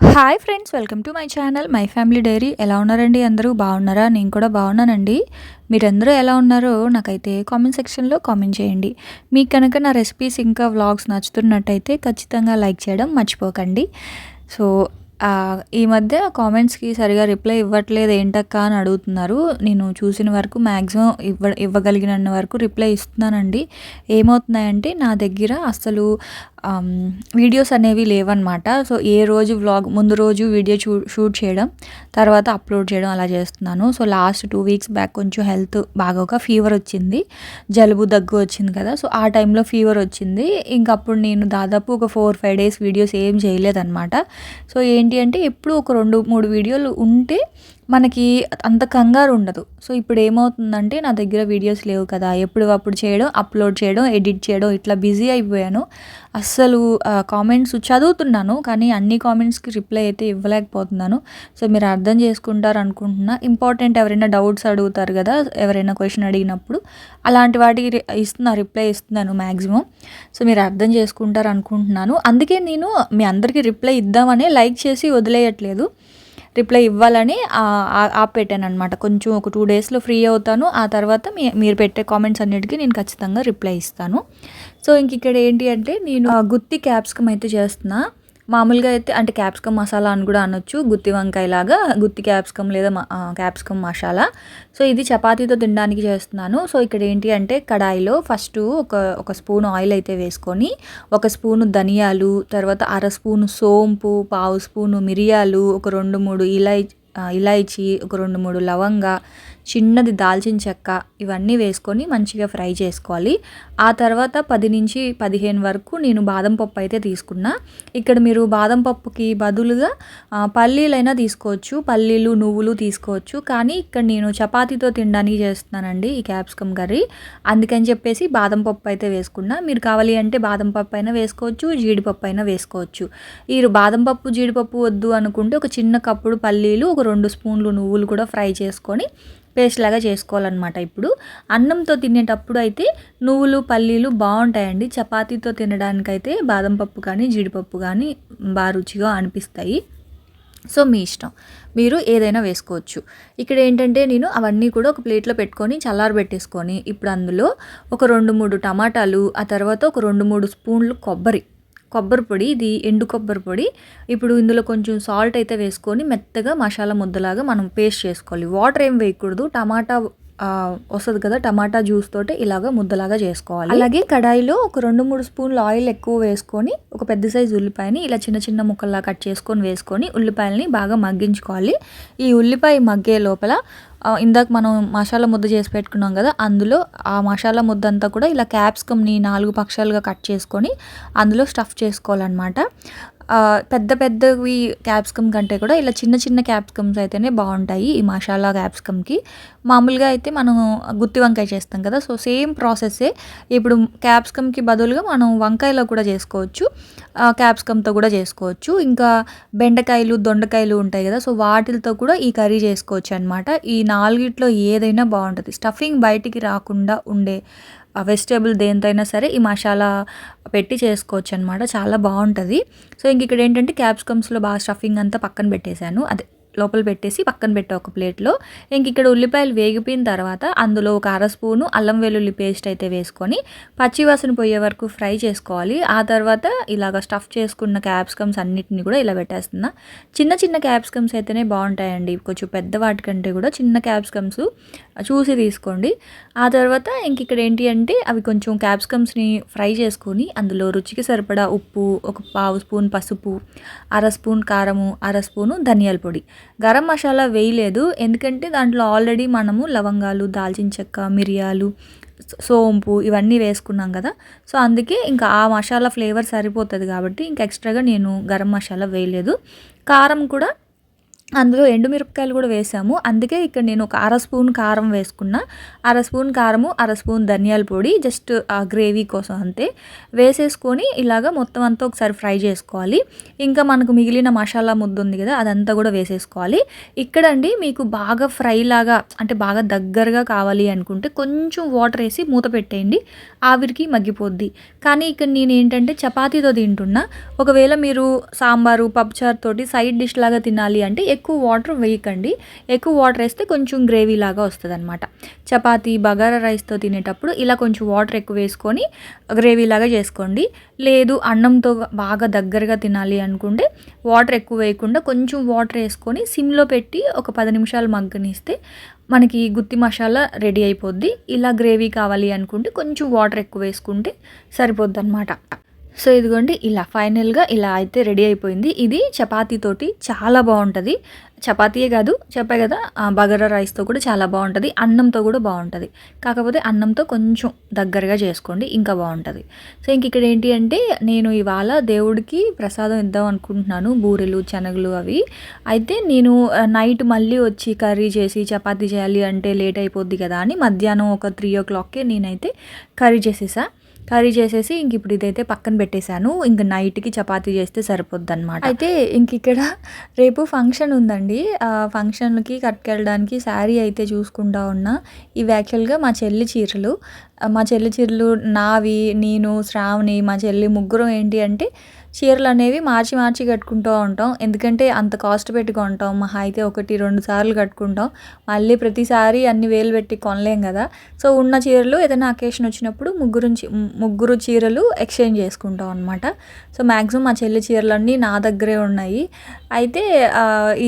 Hi friends welcome to my channel my family diary. ఎలా ఉన్నారండి అందరూ? బాగున్నారా? నేను కూడా బాగున్నానండి. మీరందరూ ఎలా ఉన్నారో నాకైతే కామెంట్ సెక్షన్లో కామెంట్ చేయండి. మీకు కనుక నా రెసిపీస్ ఇంకా వ్లాగ్స్ నచ్చుతున్నట్టయితే ఖచ్చితంగా లైక్ చేయడం మర్చిపోకండి. సో ఈ మధ్య కామెంట్స్కి సరిగా రిప్లై ఇవ్వట్లేదు ఏంటక్క అని అడుగుతున్నారు. నేను చూసిన వరకు మ్యాక్సిమం ఇవ్వ ఇవ్వగలిగిన వరకు రిప్లై ఇస్తున్నానండి. ఏమవుతున్నాయంటే నా దగ్గర అసలు Um, వీడియోస్ అనేవి లేవన్నమాట. సో ఏ రోజు వ్లాగ్ ముందు రోజు వీడియో చూ షూట్ చేయడం తర్వాత అప్లోడ్ చేయడం అలా చేస్తున్నాను. So last two weeks back కొంచెం హెల్త్ బాగోక ఫీవర్ వచ్చింది. జలుబు దగ్గు వచ్చింది కదా. సో ఆ టైంలో ఫీవర్ వచ్చింది. ఇంకప్పుడు నేను దాదాపు ఒక ఫోర్ ఫైవ్ డేస్ వీడియోస్ ఏం చేయలేదన్నమాట. సో ఏంటి అంటే ఎప్పుడు ఒక రెండు మూడు వీడియోలు ఉంటే మనకి అంత కంగారు ఉండదు. సో ఇప్పుడు ఏమవుతుందంటే నా దగ్గర వీడియోస్ లేవు కదా. ఎప్పుడు అప్పుడు చేయడం అప్లోడ్ చేయడం ఎడిట్ చేయడం ఇట్లా బిజీ అయిపోయాను. అస్సలు కామెంట్స్ చదువుతున్నాను కానీ అన్ని కామెంట్స్కి రిప్లై అయితే ఇవ్వలేకపోతున్నాను. సో మీరు అర్థం చేసుకుంటారు అనుకుంటున్నా ఇంపార్టెంట్ ఎవరైనా డౌట్స్ అడుగుతారు కదా ఎవరైనా క్వశ్చన్ అడిగినప్పుడు అలాంటి వాటికి ఇస్తున్నా రిప్లై ఇస్తున్నాను మ్యాక్సిమం సో మీరు అర్థం చేసుకుంటారు అనుకుంటున్నాను అందుకే నేను మీ అందరికీ రిప్లై ఇద్దామని లైక్ చేసి వదిలేయట్లేదు. రిప్లై ఇవ్వాలని ఆపెట్టాను అనమాట కొంచెం ఒక టూ డేస్లో ఫ్రీ అవుతాను. ఆ తర్వాత మీ మీరు పెట్టే కామెంట్స్ అన్నిటికీ నేను ఖచ్చితంగా రిప్లై ఇస్తాను. సో ఇంక ఇక్కడ ఏంటి అంటే నేను ఆ, గుత్తి క్యాప్సికమ్ అయితే చేస్తున్నా. మామూలుగా అయితే అంటే క్యాప్సికమ్ మసాలా అని కూడా అనొచ్చు గుత్తి వంకాయ లాగా గుత్తి క్యాప్సికమ్ లేదా క్యాప్సికమ్ మసాలా. సో ఇది చపాతీతో తినడానికి చేస్తున్నాను. సో ఇక్కడ ఏంటి అంటే కడాయిలో ఫస్ట్ ఒక ఒక స్పూన్ ఆయిల్ అయితే వేసుకొని ఒక స్పూను ధనియాలు తర్వాత అర స్పూను సోంపు పావు స్పూను మిరియాలు ఒక రెండు మూడు ఇలై ఇలాయచి ఒక రెండు మూడు లవంగ చిన్నది దాల్చిన చెక్క ఇవన్నీ వేసుకొని మంచిగా ఫ్రై చేసుకోవాలి. ఆ తర్వాత పది నుంచి పదిహేను వరకు నేను బాదం పప్పు అయితే తీసుకున్నా. ఇక్కడ మీరు బాదం పప్పుకి బదులుగా పల్లీలైనా తీసుకోవచ్చు పల్లీలు నువ్వులు తీసుకోవచ్చు. కానీ ఇక్కడ నేను చపాతీతో తినడానికి చేస్తున్నానండి ఈ క్యాప్సికమ్ కర్రీ. అందుకని చెప్పేసి బాదం పప్పు అయితే వేసుకున్నా. మీరు కావాలి అంటే బాదం పప్పు అయినా వేసుకోవచ్చు జీడిపప్పు అయినా వేసుకోవచ్చు. ఈ బాదం పప్పు జీడిపప్పు వద్దు అనుకుంటే ఒక చిన్న కప్పుడు పల్లీలు ఒక రెండు స్పూన్లు నువ్వులు కూడా ఫ్రై చేసుకొని పేస్ట్ లాగా చేసుకోవాలన్నమాట ఇప్పుడు. అన్నంతో తినేటప్పుడు అయితే నువ్వులు పల్లీలు బాగుంటాయండి. చపాతీతో తినడానికైతే బాదం పప్పు కానీ జీడిపప్పు కానీ బాగా రుచిగా అనిపిస్తాయి. సో మీ ఇష్టం. మీరు ఏదైనా వేసుకోవచ్చు. ఇక్కడ ఏంటంటే నేను అవన్నీ కూడా ఒక ప్లేట్లో పెట్టుకొని చల్లారబెట్టేసుకొని ఇప్పుడు అందులో ఒక రెండు మూడు టమాటాలు ఆ తర్వాత ఒక రెండు మూడు స్పూన్లు కొబ్బరి కొబ్బరి పొడి ఇది ఎండు కొబ్బరి పొడి. ఇప్పుడు ఇందులో కొంచెం సాల్ట్ అయితే వేసుకొని మెత్తగా మసాలా ముద్దలాగా మనం పేస్ట్ చేసుకోవాలి. వాటర్ ఏం వేయకూడదు. టమాటా వస్తుంది కదా టమాటా జ్యూస్ తోటి ఇలాగ ముద్దలాగా చేసుకోవాలి. అలాగే కడాయిలో ఒక రెండు మూడు స్పూన్లు ఆయిల్ ఎక్కువ వేసుకొని ఒక పెద్ద సైజు ఉల్లిపాయని ఇలా చిన్న చిన్న ముక్కల్లా కట్ చేసుకొని వేసుకొని ఉల్లిపాయలని బాగా మగ్గించుకోవాలి. ఈ ఉల్లిపాయ మగ్గే లోపల ఇందాక మనం మసాలా ముద్ద చేసి పెట్టుకున్నాం కదా అందులో ఆ మసాలా ముద్ద అంతా కూడా ఇలా క్యాప్సికమ్ని నాలుగు పక్షాలుగా కట్ చేసుకొని అందులో స్టఫ్ చేసుకోవాలన్నమాట. పెద్ద పెద్దవి క్యాప్సికమ్ కంటే కూడా ఇలా చిన్న చిన్న క్యాప్సికమ్స్ అయితేనే బాగుంటాయి ఈ మసాలా క్యాప్సికమ్కి మామూలుగా అయితే మనం గుత్తి వంకాయ చేస్తాం కదా సో సేమ్ ప్రాసెస్సే ఇప్పుడు క్యాప్సికమ్కి బదులుగా మనం వంకాయలో కూడా చేసుకోవచ్చు. క్యాప్సికమ్తో కూడా చేసుకోవచ్చు. ఇంకా బెండకాయలు దొండకాయలు ఉంటాయి కదా సో వాటితో కూడా ఈ కర్రీ చేసుకోవచ్చు అనమాట ఈ నాలుగిట్లో ఏదైనా బాగుంటుంది. స్టఫింగ్ బయటికి రాకుండా ఉండే వెజిటేబుల్ దేంతైనా సరే ఈ మసాలా పెట్టి చేసుకోవచ్చు అనమాట చాలా బాగుంటుంది. సో ఇంక ఇక్కడ ఏంటంటే క్యాప్సికమ్స్లో బాగా స్టఫింగ్ అంతా పక్కన పెట్టేశాను. అదే లోపల పెట్టేసి పక్కన పెట్టా ఒక ప్లేట్లో. ఇంక ఇక్కడ ఉల్లిపాయలు వేగిపోయిన తర్వాత అందులో ఒక అర స్పూను అల్లం వెల్లుల్లి పేస్ట్ అయితే వేసుకొని పచ్చివాసన పోయే వరకు ఫ్రై చేసుకోవాలి. ఆ తర్వాత ఇలాగ స్టఫ్ చేసుకున్న క్యాప్సికమ్స్ అన్నిటిని కూడా ఇలా పెట్టేస్తున్నా. చిన్న చిన్న క్యాప్సికమ్స్ అయితేనే బాగుంటాయండి. కొంచెం పెద్ద వాటికంటే కూడా చిన్న క్యాప్సికమ్స్ చూసి తీసుకోండి. ఆ తర్వాత ఇంక ఇక్కడ ఏంటి అంటే అవి కొంచెం క్యాప్సికమ్స్ని ఫ్రై చేసుకొని అందులో రుచికి సరిపడా ఉప్పు ఒక పావు స్పూన్ పసుపు అర స్పూన్ కారము అర స్పూను ధనియాల పొడి. గరం మసాలా వేయలేదు. ఎందుకంటే దాంట్లో ఆల్రెడీ మనము లవంగాలు దాల్చిన చెక్క మిరియాలు సోంపు ఇవన్నీ వేసుకున్నాం కదా. సో అందుకే ఇంకా ఆ మసాలా ఫ్లేవర్ సరిపోతుంది కాబట్టి ఇంకా ఎక్స్ట్రాగా నేను గరం మసాలా వేయలేదు. కారం కూడా అందులో ఎండుమిరపకాయలు కూడా వేసాము. అందుకే ఇక్కడ నేను ఒక అర స్పూన్ కారం వేసుకున్నా. అర స్పూన్ కారము అర స్పూన్ ధనియాల పొడి జస్ట్ ఆ గ్రేవీ కోసం అంతే. వేసేసుకొని ఇలాగ మొత్తం అంతా ఒకసారి ఫ్రై చేసుకోవాలి. ఇంకా మనకు మిగిలిన మసాలా ముద్ద ఉంది కదా అదంతా కూడా వేసేసుకోవాలి. ఇక్కడండి మీకు బాగా ఫ్రై లాగా అంటే బాగా దగ్గరగా కావాలి అనుకుంటే కొంచెం వాటర్ వేసి మూత పెట్టేయండి. ఆవిరికి మగ్గిపోద్ది. కానీ ఇక్కడ నేను ఏంటంటే చపాతీతో తింటున్నా. ఒకవేళ మీరు సాంబారు పప్పుచారు తోటి సైడ్ డిష్ లాగా తినాలి అంటే ఎక్కువ వాటర్ వేయకండి. ఎక్కువ వాటర్ వేస్తే కొంచెం గ్రేవీ లాగా వస్తుంది అనమాట చపాతీ బగారా రైస్తో తినేటప్పుడు ఇలా కొంచెం వాటర్ ఎక్కువ వేసుకొని గ్రేవీ లాగా చేసుకోండి. లేదు అన్నంతో బాగా దగ్గరగా తినాలి అనుకుంటే వాటర్ ఎక్కువ వేయకుండా కొంచెం వాటర్ వేసుకొని సిమ్లో పెట్టి ఒక పది నిమిషాలు మగ్గనిస్తే మనకి గుత్తి మసాలా రెడీ అయిపోద్ది. ఇలా గ్రేవీ కావాలి అనుకుంటే కొంచెం వాటర్ ఎక్కువ వేసుకుంటే సరిపోద్ది అనమాట సో ఇదిగోండి ఇలా ఫైనల్గా ఇలా అయితే రెడీ అయిపోయింది. ఇది చపాతీతోటి చాలా బాగుంటుంది. చపాతీయే కాదు చెప్పా కదా బగరా రైస్తో కూడా చాలా బాగుంటుంది అన్నంతో కూడా బాగుంటుంది. కాకపోతే అన్నంతో కొంచెం దగ్గరగా చేసుకోండి ఇంకా బాగుంటుంది. సో ఇంక ఇక్కడ ఏంటి అంటే నేను ఇవాళ దేవుడికి ప్రసాదం ఇద్దాం అనుకుంటున్నాను బూరెలు శనగలు అవి. అయితే నేను నైట్ మళ్ళీ వచ్చి కర్రీ చేసి చపాతీ చేయాలి అంటే లేట్ అయిపోద్ది కదా అని మధ్యాహ్నం ఒక త్రీ ఓ క్లాక్కే నేనైతే కర్రీ చేసేసా. కర్రీ చేసేసి ఇంక ఇప్పుడు ఇదైతే పక్కన పెట్టేశాను. ఇంక నైట్కి చపాతీ చేస్తే సరిపోద్ది అనమాట అయితే ఇంక ఇక్కడ రేపు ఫంక్షన్ ఉందండి. ఆ ఫంక్షన్కి కట్టుకెళ్ళడానికి శారీ అయితే చూసుకుంటా ఉన్నా. ఇవి యాక్చువల్గా మా చెల్లి చీరలు. మా చెల్లి చీరలు నావి నేను శ్రావణి మా చెల్లి ముగ్గురం ఏంటి అంటే చీరలు అనేవి మార్చి మార్చి కట్టుకుంటూ ఉంటాం. ఎందుకంటే అంత కాస్ట్ పెట్టి కొంటాం మహా అయితే ఒకటి రెండు సార్లు కట్టుకుంటాం. మళ్ళీ ప్రతిసారి అన్ని వేలు పెట్టి కొనలేం కదా. సో ఉన్న చీరలు ఏదైనా అకేషన్ వచ్చినప్పుడు ముగ్గురు ముగ్గురు చీరలు ఎక్స్చేంజ్ చేసుకుంటాం అనమాట సో మ్యాక్సిమం మా చెల్లి చీరలన్నీ నా దగ్గరే ఉన్నాయి. అయితే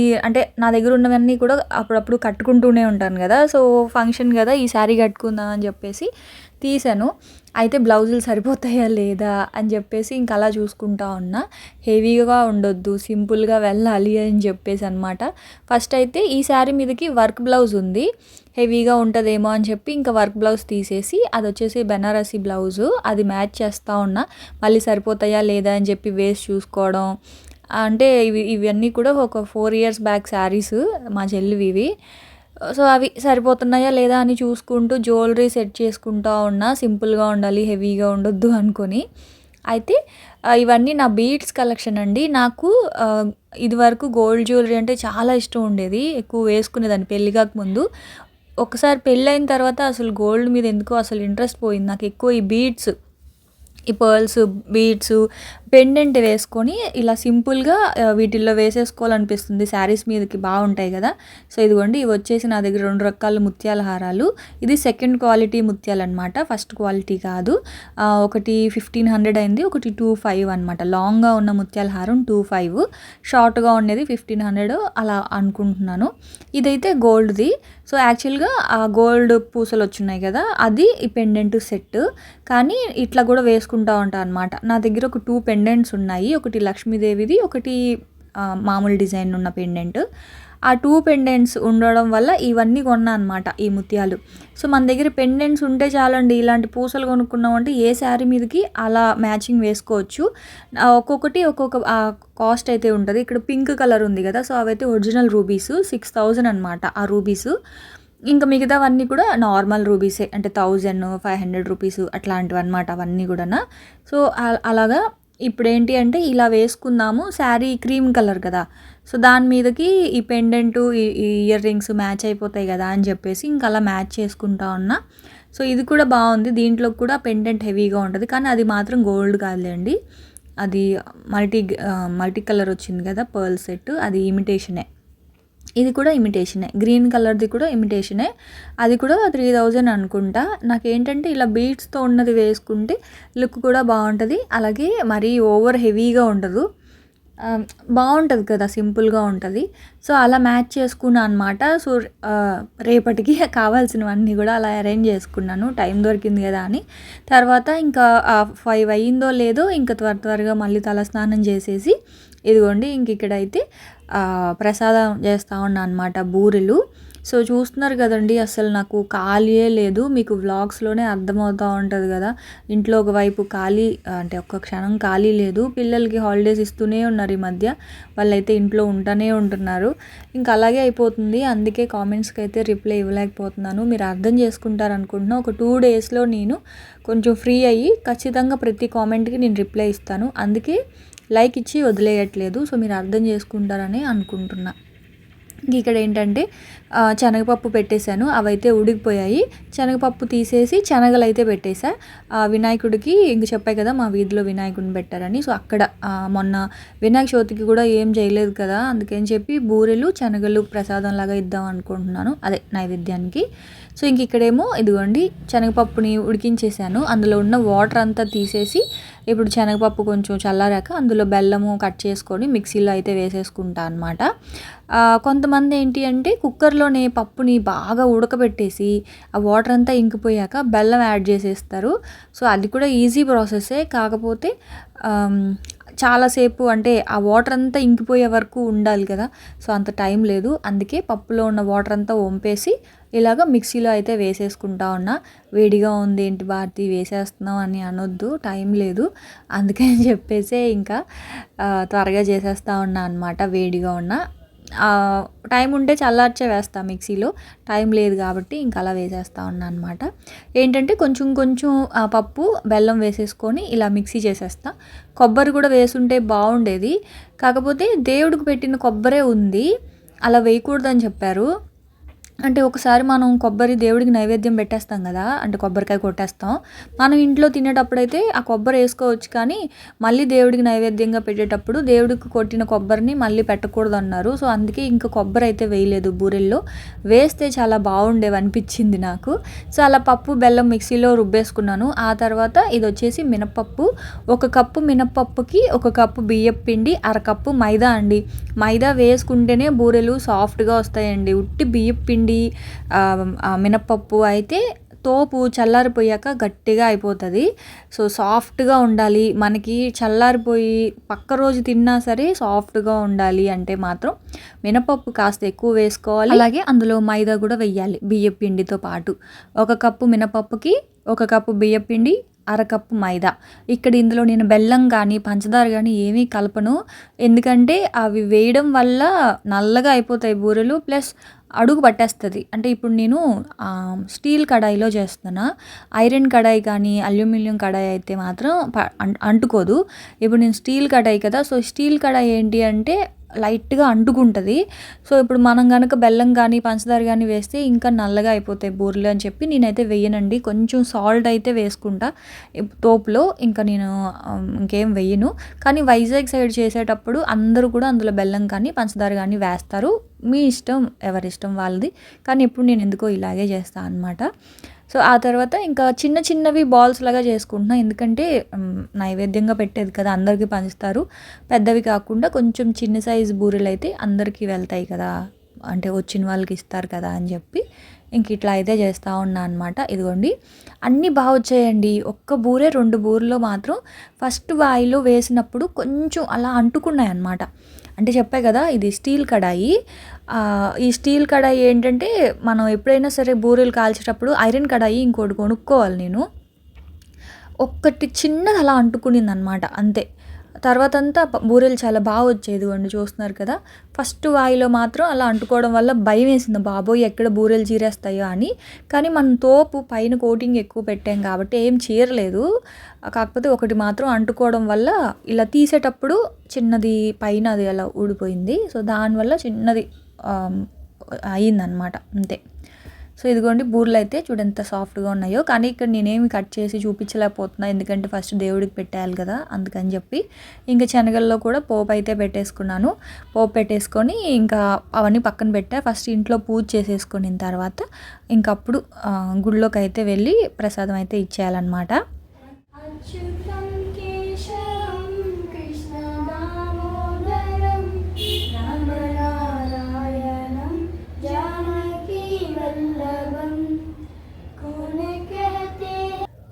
ఈ అంటే నా దగ్గర ఉన్నవన్నీ కూడా అప్పుడప్పుడు కట్టుకుంటూనే ఉంటాను కదా. సో ఫంక్షన్ కదా ఈ శారీ కట్టుకుందాం అని చెప్పేసి తీసాను అయితే బ్లౌజులు సరిపోతాయా లేదా అని చెప్పేసి ఇంక అలా చూసుకుంటా ఉన్నా. హెవీగా ఉండొద్దు సింపుల్గా వెళ్ళాలి అని చెప్పేసి అనమాట ఫస్ట్ అయితే ఈ శారీ మీదకి వర్క్ బ్లౌజ్ ఉంది. హెవీగా ఉంటుందేమో అని చెప్పి ఇంకా వర్క్ బ్లౌజ్ తీసేసి అది వచ్చేసి బెనారసీ బ్లౌజు. అది మ్యాచ్ చేస్తూ ఉన్నా. మళ్ళీ సరిపోతాయా లేదా అని చెప్పి వేసి చూసుకోవడం. అంటే ఇవి ఇవన్నీ కూడా ఒక ఫోర్ ఇయర్స్ బ్యాక్ శారీస్ మా చెల్లివి ఇవి. సో అవి సరిపోతున్నాయా లేదా అని చూసుకుంటూ జ్యువెలరీ సెట్ చేసుకుంటూ ఉన్నా సింపుల్గా ఉండాలి హెవీగా ఉండొద్దు అనుకొని. అయితే ఇవన్నీ నా బీడ్స్ కలెక్షన్ అండి. నాకు ఇదివరకు గోల్డ్ జ్యువెలరీ అంటే చాలా ఇష్టం ఉండేది. ఎక్కువ వేసుకునేదాన్ని పెళ్ళి ముందు. ఒకసారి పెళ్ళైన తర్వాత అసలు గోల్డ్ మీద ఎందుకో అసలు ఇంట్రెస్ట్ పోయింది. నాకు ఎక్కువ ఈ బీడ్స్ ఈ పర్ల్స్ బీడ్స్ పెండెంట్ వేసుకొని ఇలా సింపుల్గా వీటిల్లో వేసేసుకోవాలనిపిస్తుంది. శారీస్ మీదకి బాగుంటాయి కదా. సో ఇదిగోండి ఇవి వచ్చేసి నా దగ్గర రెండు రకాల ముత్యాల హారాలు. ఇది సెకండ్ క్వాలిటీ ముత్యాలు అనమాట ఫస్ట్ క్వాలిటీ కాదు. ఒకటి ఫిఫ్టీన్ హండ్రెడ్ అయింది ఒకటి టూ ఫైవ్ అనమాట లాంగ్గా ఉన్న ముత్యాల హారం టూ ఫైవ్. షార్ట్గా ఉండేది ఫిఫ్టీన్ హండ్రెడ్ అలా అనుకుంటున్నాను. ఇదైతే గోల్డ్ది. సో యాక్చువల్గా ఆ గోల్డ్ పూసలు వచ్చున్నాయి కదా అది ఈ పెండెంట్ సెట్. కానీ ఇట్లా కూడా వేసుకుంటా ఉంటాను అనమాట నా దగ్గర ఒక టూ పెండెంట్ పెండెంట్స్ ఉన్నాయి. ఒకటి లక్ష్మీదేవిది ఒకటి మామూలు డిజైన్ ఉన్న పెండెంట్ ఆ టూ పెండెంట్స్ ఉండడం వల్ల ఇవన్నీ కొన్నా అనమాట ఈ ముత్యాలు. సో మన దగ్గర పెండెంట్స్ ఉంటే చాలండి ఇలాంటి పూసలు కొనుక్కున్నాం అంటే ఏ శారీ మీదకి అలా మ్యాచింగ్ వేసుకోవచ్చు. ఒక్కొక్కటి ఒక్కొక్క కాస్ట్ అయితే ఉంటుంది. ఇక్కడ పింక్ కలర్ ఉంది కదా సో అవైతే ఒరిజినల్ రూబీస్ సిక్స్ థౌజండ్ అనమాట ఆ రూబీస్. ఇంకా మిగతావన్నీ కూడా నార్మల్ రూబీసే అంటే థౌజండ్ ఫైవ్ హండ్రెడ్ రూపీస్ అట్లాంటివి అనమాట అవన్నీ కూడా సో అలాగా ఇప్పుడు ఏంటి అంటే ఇలా వేసుకుందాము శారీ క్రీమ్ కలర్ కదా. సో దాని మీదకి ఈ పెండెంట్ ఈ ఇయర్ రింగ్స్ మ్యాచ్ అయిపోతాయి కదా అని చెప్పేసి ఇంకా అలా మ్యాచ్ చేసుకుంటా ఉన్నా. సో ఇది కూడా బాగుంది. దీంట్లో కూడా పెండెంట్ హెవీగా ఉంటుంది. కానీ అది మాత్రం గోల్డ్ కాదులేండి అది మల్టీ మల్టీ కలర్ వచ్చింది కదా పర్ల్ సెట్. అది ఇమిటేషనే. ఇది కూడా ఇమిటేషనే గ్రీన్ కలర్ది కూడా ఇమిటేషనే అది కూడా త్రీ థౌజండ్ అనుకుంటా. నాకు ఏంటంటే ఇలా బీట్స్తో ఉన్నది వేసుకుంటే లుక్ కూడా బాగుంటుంది. అలాగే మరీ ఓవర్ హెవీగా ఉండదు. బాగుంటుంది కదా సింపుల్గా ఉంటుంది. సో అలా మ్యాచ్ చేసుకున్నా అనమాట సో రేపటికి కావాల్సినవన్నీ కూడా అలా అరేంజ్ చేసుకున్నాను. టైం దొరికింది కదా అని. తర్వాత ఇంకా ఫైవ్ అయ్యిందో లేదో ఇంకా త్వర త్వరగా మళ్ళీ తలస్నానం చేసేసి ఇదిగోండి ఇంక ఇక్కడైతే ప్రసాదం చేస్తూ ఉన్నా అనమాట బూరెలు. సో చూస్తున్నారు కదండి అసలు నాకు ఖాళీయే లేదు. మీకు వ్లాగ్స్లోనే అర్థమవుతూ ఉంటుంది కదా. ఇంట్లో ఒకవైపు ఖాళీ అంటే ఒక్క క్షణం ఖాళీ లేదు. పిల్లలకి హాలిడేస్ ఇస్తూనే ఉన్నారు ఈ మధ్య. వాళ్ళైతే ఇంట్లో ఉంటూనే ఉంటున్నారు. ఇంకా అలాగే అయిపోతుంది. అందుకే కామెంట్స్కి అయితే రిప్లై ఇవ్వలేకపోతున్నాను. మీరు అర్థం చేసుకుంటారు అనుకుంటున్నా ఒక టూ డేస్లో నేను కొంచెం ఫ్రీ అయ్యి ఖచ్చితంగా ప్రతి కామెంట్కి నేను రిప్లై ఇస్తాను. అందుకే లైక్ ఇచ్చి వదిలేయట్లేదు సో మీరు అర్థం చేసుకుంటారని అనుకుంటున్నా. ఇక్కడ ఏంటంటే శనగపప్పు పెట్టేశాను అవైతే ఉడికిపోయాయి. శనగపప్పు తీసేసి శనగలు అయితే పెట్టేశా వినాయకుడికి ఇంక చెప్పాయి కదా మా వీధిలో వినాయకుడిని పెట్టారని. సో అక్కడ మొన్న వినాయక చవితికి కూడా ఏం చేయలేదు కదా అందుకని చెప్పి బూరెలు శనగలు ప్రసాదం లాగా ఇద్దాం అనుకుంటున్నాను. అదే నైవేద్యానికి. సో ఇంక ఇక్కడేమో ఇదిగోండి శనగపప్పుని ఉడికించేసాను. అందులో ఉన్న వాటర్ అంతా తీసేసి ఇప్పుడు శనగపప్పు కొంచెం చల్లారాక అందులో బెల్లము కట్ చేసుకొని మిక్సీలో అయితే వేసేసుకుంటా అనమాట కొంతమంది ఏంటి అంటే కుక్కర్లోనే పప్పుని బాగా ఉడకబెట్టేసి ఆ వాటర్ అంతా ఇంకిపోయాక బెల్లం యాడ్ చేసేస్తారు. సో అది కూడా ఈజీ ప్రాసెసే. కాకపోతే చాలాసేపు అంటే ఆ వాటర్ అంతా ఇంకిపోయే వరకు ఉండాలి కదా. సో అంత టైం లేదు. అందుకే పప్పులో ఉన్న వాటర్ అంతా వంపేసి ఇలాగ మిక్సీలో అయితే వేసేసుకుంటా ఉన్నా. వేడిగా ఉంది ఏంటి భారతి? వేసేస్తున్నాం అని అనొద్దు టైం లేదు. అందుకని చెప్పేసే ఇంకా త్వరగా చేసేస్తా ఉన్నా అనమాట వేడిగా ఉన్న. టైం ఉంటే చల్లార్చే వేస్తా మిక్సీలో టైం లేదు కాబట్టి ఇంకా అలా వేసేస్తా ఉన్నా అనమాట ఏంటంటే కొంచెం కొంచెం పప్పు బెల్లం వేసేసుకొని ఇలా మిక్సీ చేసేస్తా. కొబ్బరి కూడా వేసుంటే బాగుండేది. కాకపోతే దేవుడికి పెట్టిన కొబ్బరే ఉంది. అలా వేయకూడదని చెప్పారు. అంటే ఒకసారి మనం కొబ్బరి దేవుడికి నైవేద్యం పెట్టేస్తాం కదా అంటే కొబ్బరికాయ కొట్టేస్తాం. మనం ఇంట్లో తినేటప్పుడైతే ఆ కొబ్బరి వేసుకోవచ్చు కానీ మళ్ళీ దేవుడికి నైవేద్యంగా పెట్టేటప్పుడు దేవుడికి కొట్టిన కొబ్బరిని మళ్ళీ పెట్టకూడదు అన్నారు సో అందుకే ఇంకా కొబ్బరి అయితే వేయలేదు బూరెల్లో. వేస్తే చాలా బాగుండేవి అనిపించింది నాకు. సో అలా పప్పు బెల్లం మిక్సీలో రుబ్బేసుకున్నాను. ఆ తర్వాత ఇది వచ్చేసి మినపప్పు ఒక కప్పు మినపప్పుకి ఒక కప్పు బియ్యం పిండి అరకప్పు మైదా అండి. మైదా వేసుకుంటేనే బూరెలు సాఫ్ట్గా వస్తాయండి. ఉట్టి బియ్యం పిండి పొడి మినపప్పు అయితే తోపు చల్లారిపోయాక గట్టిగా అయిపోతుంది. సో సాఫ్ట్గా ఉండాలి. మనకి చల్లారిపోయి పక్క రోజు తిన్నా సరే సాఫ్ట్గా ఉండాలి అంటే మాత్రం మినపప్పు కాస్త ఎక్కువ వేసుకోవాలి. అలాగే అందులో మైదా కూడా వెయ్యాలి బియ్యం పిండితో పాటు. ఒక కప్పు మినపప్పుకి ఒక కప్పు బియ్యం పిండి అరకప్పు మైదా. ఇక్కడ ఇందులో నేను బెల్లం కానీ పంచదార కానీ ఏమీ కలపను. ఎందుకంటే అవి వేయడం వల్ల నల్లగా అయిపోతాయి బూరెలు. ప్లస్ అడుగు పట్టేస్తుంది. అంటే ఇప్పుడు నేను స్టీల్ కడాయిలో చేస్తున్నా. ఐరన్ కడాయి కానీ అల్యూమినియం కడాయి అయితే మాత్రం అంటుకోదు. ఇప్పుడు నేను స్టీల్ కడాయి కదా సో స్టీల్ కడాయి ఏంటి అంటే లైట్గా అంటుకుంటుంది. సో ఇప్పుడు మనం కనుక బెల్లం కానీ పంచదార కానీ వేస్తే ఇంకా నల్లగా అయిపోతాయి బూరెలు అని చెప్పి నేనైతే వేయనండి. కొంచెం సాల్ట్ అయితే వేసుకుంటా. తోపులో ఇంకా నేను ఇంకేం వేయను. కానీ వైజాగ్ సైడ్ చేసేటప్పుడు అందరూ కూడా అందులో బెల్లం కానీ పంచదార కానీ వేస్తారు. మీ ఇష్టం ఎవరి ఇష్టం వాళ్ళది. కానీ ఇప్పుడు నేను ఎందుకో ఇలాగే చేస్తాను అనమాట సో ఆ తర్వాత ఇంకా చిన్న చిన్నవి బాల్స్ లాగా చేసుకుంటున్నా. ఎందుకంటే నైవేద్యంగా పెట్టేది కదా అందరికీ పంచుతారు. పెద్దవి కాకుండా కొంచెం చిన్న సైజు బూరెలు అయితే అందరికీ వెళ్తాయి కదా అంటే వచ్చిన వాళ్ళకి ఇస్తారు కదా అని చెప్పి ఇంక ఇట్లా అయితే చేస్తూ ఉన్నా అనమాట ఇదిగోండి అన్నీ బాగా వచ్చాయండి. ఒక్క బూరే రెండు బూరెలో మాత్రం ఫస్ట్ వాయిలో వేసినప్పుడు కొంచెం అలా అంటుకున్నాయి అనమాట అంటే చెప్పాయి కదా ఇది స్టీల్ కడాయి ఈ స్టీల్ కడాయి ఏంటంటే మనం ఎప్పుడైనా సరే బూరెలు కాల్చేటప్పుడు ఐరన్ కడాయి ఇంకోటి కొనుక్కోవాలి నేను. ఒక్కటి చిన్నది అలా అంటుకునింది అనమాట అంతే. తర్వాత అంతా బూరెలు చాలా బాగా వచ్చేది అండి చూస్తున్నారు కదా. ఫస్ట్ వాయిలో మాత్రం అలా అంటుకోవడం వల్ల భయం వేసింది బాబోయ్ ఎక్కడ బూరెలు చీరేస్తాయో అని. కానీ మనం తోపు పైన కోటింగ్ ఎక్కువ పెట్టాం కాబట్టి ఏం చీరలేదు. కాకపోతే ఒకటి మాత్రం అంటుకోవడం వల్ల ఇలా తీసేటప్పుడు చిన్నది పైన అది అలా ఊడిపోయింది. సో దానివల్ల చిన్నది అయ్యిందనమాట అంతే. సో ఇదిగోండి బూర్లు అయితే చూడు ఎంత సాఫ్ట్గా ఉన్నాయో. కానీ ఇక్కడ నేనేమి కట్ చేసి చూపించలేకపోతున్నా ఎందుకంటే ఫస్ట్ దేవుడికి పెట్టేయాలి కదా అందుకని చెప్పి. ఇంకా శనగల్లో కూడా పోపు అయితే పెట్టేసుకున్నాను. పోపు పెట్టేసుకొని ఇంకా అవన్నీ పక్కన పెట్టా. ఫస్ట్ ఇంట్లో పూజ చేసేసుకున్న తర్వాత ఇంకప్పుడు గుళ్ళోకి అయితే వెళ్ళి ప్రసాదం అయితే ఇచ్చేయాలన్నమాట.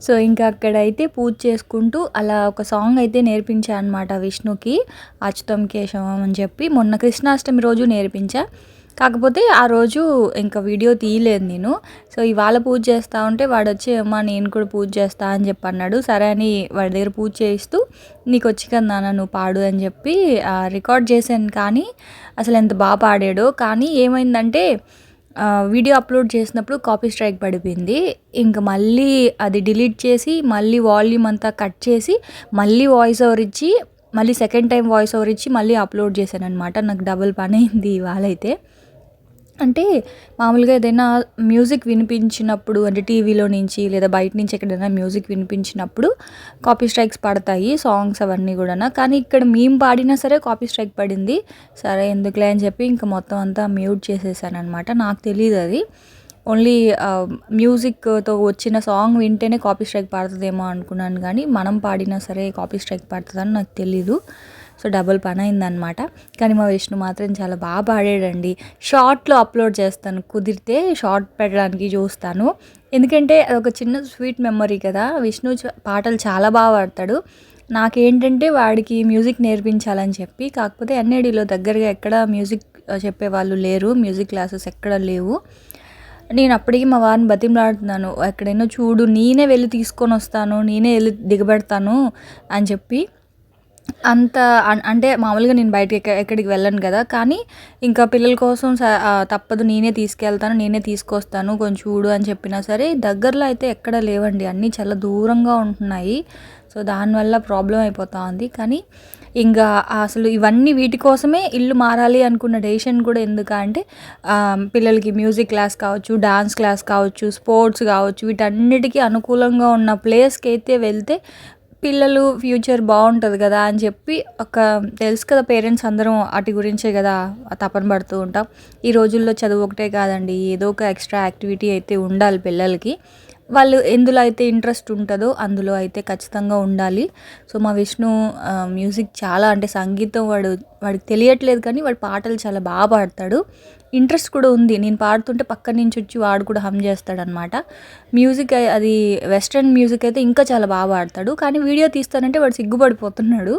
సో ఇంకా అక్కడైతే పూజ చేసుకుంటూ అలా ఒక సాంగ్ అయితే నేర్పించా అనమాట విష్ణుకి అచ్యుతం కేశవం అని చెప్పి. మొన్న కృష్ణాష్టమి రోజు నేర్పించా. కాకపోతే ఆ రోజు ఇంకా వీడియో తీయలేదు నేను. సో ఇవాళ పూజ చేస్తూ ఉంటే వాడు వచ్చి అమ్మా నేను కూడా పూజ చేస్తా అని చెప్పి అన్నాడు. సరే అని వాడి దగ్గర పూజ చేయిస్తూ నీకు వచ్చి కదా నువ్వు పాడు అని చెప్పి రికార్డ్ చేశాను. కానీ అసలు ఎంత బాగా పాడాడో. కానీ ఏమైందంటే వీడియో అప్లోడ్ చేసినప్పుడు కాపీ స్ట్రైక్ పడిపోయింది. ఇంకా మళ్ళీ అది డిలీట్ చేసి మళ్ళీ వాల్యూమ్ అంతా కట్ చేసి మళ్ళీ వాయిస్ ఓవర్ ఇచ్చి మళ్ళీ సెకండ్ టైం వాయిస్ ఓవర్ ఇచ్చి మళ్ళీ అప్లోడ్ చేశాను అనమాట నాకు డబుల్ పని అయింది ఇవాళ అయితే అంటే మామూలుగా ఏదైనా మ్యూజిక్ వినిపించినప్పుడు అంటే టీవీలో నుంచి లేదా బయట నుంచి ఎక్కడైనా మ్యూజిక్ వినిపించినప్పుడు కాపీ స్ట్రైక్స్ పడతాయి సాంగ్స్ అవన్నీ కూడా కానీ ఇక్కడ మేము పాడినా సరే కాపీ స్ట్రైక్ పడింది. సరే ఎందుకులే అని చెప్పి ఇంకా మొత్తం అంతా మ్యూట్ చేసేసాను అనమాట నాకు తెలియదు అది. ఓన్లీ మ్యూజిక్తో వచ్చిన సాంగ్ వింటేనే కాపీ స్ట్రైక్ పడుతుందేమో అనుకున్నాను కానీ మనం పాడినా సరే కాపీ స్ట్రైక్ పడుతుందని నాకు తెలీదు. సో డబుల్ పని అయిందనమాట కానీ మా విష్ణు మాత్రం చాలా బాగా పాడాడండి. షార్ట్లో అప్లోడ్ చేస్తాను. కుదిరితే షార్ట్ పెట్టడానికి చూస్తాను. ఎందుకంటే అదొక చిన్న స్వీట్ మెమరీ కదా. విష్ణు పాటలు చాలా బాగా పాడతాడు. నాకేంటంటే వాడికి మ్యూజిక్ నేర్పించాలని చెప్పి కాకపోతే ఎన్ఏడిలో దగ్గరగా ఎక్కడ మ్యూజిక్ చెప్పే చెప్పేవాళ్ళు లేరు. మ్యూజిక్ క్లాసెస్ ఎక్కడ లేవు. నేను అప్పటికి మా వారిని బతిమలాడుతున్నాను. ఎక్కడైనా చూడు నేనే వెళ్ళి తీసుకొని వస్తాను. నేనే వెళ్ళి దిగబెడతాను అని చెప్పి అంత అన్- అంటే మామూలుగా నేను బయటకి ఎక్కడికి వెళ్ళను కదా కానీ ఇంకా పిల్లల కోసం స- తప్పదు నేనే తీసుకెళ్తాను నేనే తీసుకొస్తాను కొంచెం చూడు అని చెప్పినా సరే దగ్గరలో అయితే ఎక్కడ లేవండి అన్నీ చాలా దూరంగా ఉంటున్నాయి. సో దానివల్ల ప్రాబ్లం అయిపోతా ఉంది కానీ ఇంకా అసలు ఇవన్నీ వీటి కోసమే ఇల్లు మారాలి అనుకున్న డెసిషన్ కూడా ఎందుకు అంటే పిల్లలకి మ్యూజిక్ క్లాస్ కావచ్చు డాన్స్ క్లాస్ కావచ్చు స్పోర్ట్స్ కావచ్చు వీటన్నిటికీ అనుకూలంగా ఉన్న ప్లేస్కి అయితే వెళ్తే పిల్లలు ఫ్యూచర్ బాగుంటుంది కదా అని చెప్పి ఒక తెలుసు కదా పేరెంట్స్ అందరం వాటి గురించే కదా తపన పడుతూ ఉంటాం. ఈ రోజుల్లో చదువు ఒకటే కాదండి ఏదో ఒక ఎక్స్ట్రా యాక్టివిటీ అయితే ఉండాలి పిల్లలకి. వాళ్ళు ఎందులో అయితే ఇంట్రెస్ట్ ఉంటుందో అందులో అయితే ఖచ్చితంగా ఉండాలి. సో మా విష్ణు మ్యూజిక్ చాలా అంటే సంగీతం వాడు వాడికి తెలియట్లేదు కానీ వాడు పాటలు చాలా బాగా పాడతాడు. ఇంట్రెస్ట్ కూడా ఉంది. నేను పాడుతుంటే పక్క నుంచి వచ్చి వాడు కూడా హమ్ చేస్తాడనమాట. మ్యూజిక్ అది వెస్ట్రన్ మ్యూజిక్ అయితే ఇంకా చాలా బాగా పాడతాడు. కానీ వీడియో తీస్తానంటే వాడు సిగ్గుపడిపోతున్నాడు.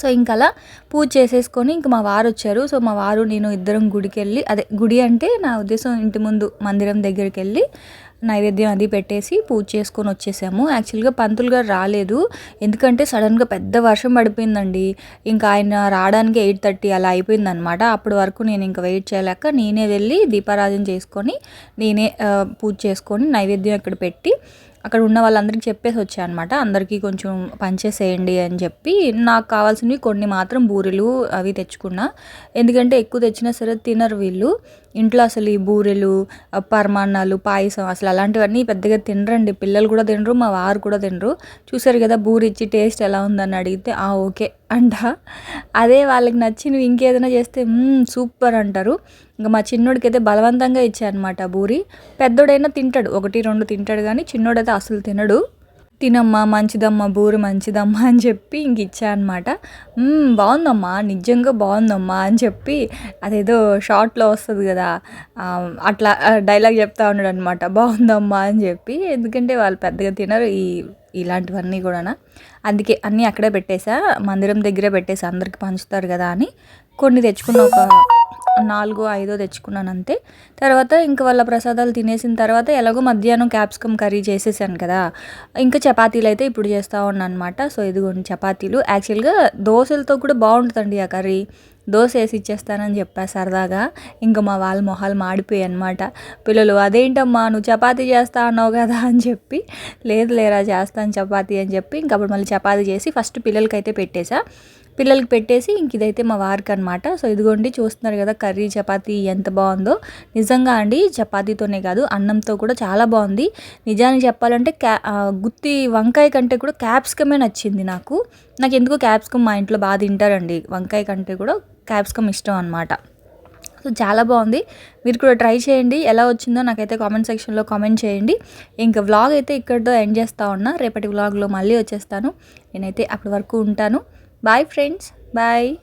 సో ఇంక అలా పూజ చేసేసుకొని ఇంక మా వారు వచ్చారు. సో మా వారు నేను ఇద్దరం గుడికి వెళ్ళి అదే గుడి అంటే నా ఉద్దేశం ఇంటి ముందు మందిరం దగ్గరికి వెళ్ళి నైవేద్యం అది పెట్టేసి పూజ చేసుకొని వచ్చేసాము. యాక్చువల్గా పంతులు గారు రాలేదు. ఎందుకంటే సడన్గా పెద్ద వర్షం పడిపోయిందండి. ఇంకా ఆయన రావడానికి ఎయిట్ థర్టీ అలా అయిపోయిందనమాట అప్పటి వరకు నేను ఇంకా వెయిట్ చేయలేక నేనే వెళ్ళి దీపారాధన చేసుకొని నేనే పూజ చేసుకొని నైవేద్యం ఇక్కడ పెట్టి అక్కడ ఉన్న వాళ్ళందరికీ చెప్పేసి వచ్చా అనమాట అందరికీ కొంచెం పంచేసేయండి అని చెప్పి నాకు కావాల్సినవి కొన్ని మాత్రం బూరెలు అవి తెచ్చుకున్నా. ఎందుకంటే ఎక్కువ తెచ్చినా సరే తినరు వీళ్ళు. ఇంట్లో అసలు ఈ బూరెలు పరమాన్నాలు పాయసం అసలు అలాంటివన్నీ పెద్దగా తినరండి. పిల్లలు కూడా తినరు మా వారు కూడా తినరు. చూసారు కదా బూరి ఇచ్చి టేస్ట్ ఎలా ఉందని అడిగితే ఆ ఓకే అంట. అదే వాళ్ళకి నచ్చి నువ్వు ఇంకేదైనా చేస్తే సూపర్ అంటారు. ఇంకా మా చిన్నోడికి అయితే బలవంతంగా ఇచ్చానమాట బూరి. పెద్దోడైనా తింటాడు ఒకటి రెండు తింటాడు కానీ చిన్నోడైతే అసలు తినడు. తినమ్మా మంచిదమ్మా బూరి మంచిదమ్మా అని చెప్పి ఇంక ఇచ్చా అనమాట బాగుందమ్మా నిజంగా బాగుందమ్మా అని చెప్పి అదేదో షార్ట్లో వస్తుంది కదా అట్లా డైలాగ్ చెప్తా ఉన్నాడు అనమాట బాగుందమ్మా అని చెప్పి ఎందుకంటే వాళ్ళు పెద్దగా తినరు ఈ ఇలాంటివన్నీ కూడా అందుకే అన్నీ అక్కడే పెట్టేసా మందిరం దగ్గరే పెట్టేసా అందరికి పంచుతారు కదా అని. కొన్ని తెచ్చుకున్న ఒక నాలుగో ఐదో తెచ్చుకున్నాను అంతే. తర్వాత ఇంకా వాళ్ళ ప్రసాదాలు తినేసిన తర్వాత ఎలాగో మధ్యాహ్నం క్యాప్సికమ్ కర్రీ చేసేసాను కదా. ఇంకా చపాతీలు అయితే ఇప్పుడు చేస్తూ ఉన్నాను అనమాట సో ఇదిగోండి చపాతీలు. యాక్చువల్గా దోశలతో కూడా బాగుంటుందండి ఆ కర్రీ. దోశ వేసి ఇచ్చేస్తానని చెప్పా సరదాగా. ఇంకా మా వాళ్ళ మొహాలు మాడిపోయాయి అనమాట పిల్లలు అదేంటమ్మా నువ్వు చపాతీ చేస్తా అన్నావు కదా అని చెప్పి లేదు లేరా చేస్తాను చపాతీ అని చెప్పి ఇంక అప్పుడు మళ్ళీ చపాతీ చేసి ఫస్ట్ పిల్లలకైతే పెట్టేశా పిల్లలకి పెట్టేసి ఇంక ఇదైతే మా వారికి అనమాట సో ఇదిగోండి చూస్తున్నారు కదా కర్రీ చపాతీ ఎంత బాగుందో. నిజంగా అండి చపాతీతోనే కాదు అన్నంతో కూడా చాలా బాగుంది. నిజానికి చెప్పాలంటే క్యా గుత్తి వంకాయ కంటే కూడా క్యాప్సికమే నచ్చింది నాకు. నాకు ఎందుకో క్యాప్సికమ్ మా ఇంట్లో బాగా తింటారండి. వంకాయ కంటే కూడా క్యాప్సికమ్ ఇష్టం అనమాట సో చాలా బాగుంది. మీరు కూడా ట్రై చేయండి. ఎలా వచ్చిందో నాకైతే కామెంట్ సెక్షన్లో కామెంట్ చేయండి. ఇంకా వ్లాగ్ అయితే ఇక్కడితో ఎండ్ చేస్తా ఉన్నా. రేపటి వ్లాగ్లో మళ్ళీ వచ్చేస్తాను. నేనైతే అప్పటి వరకు ఉంటాను. Bye friends. బాయ్.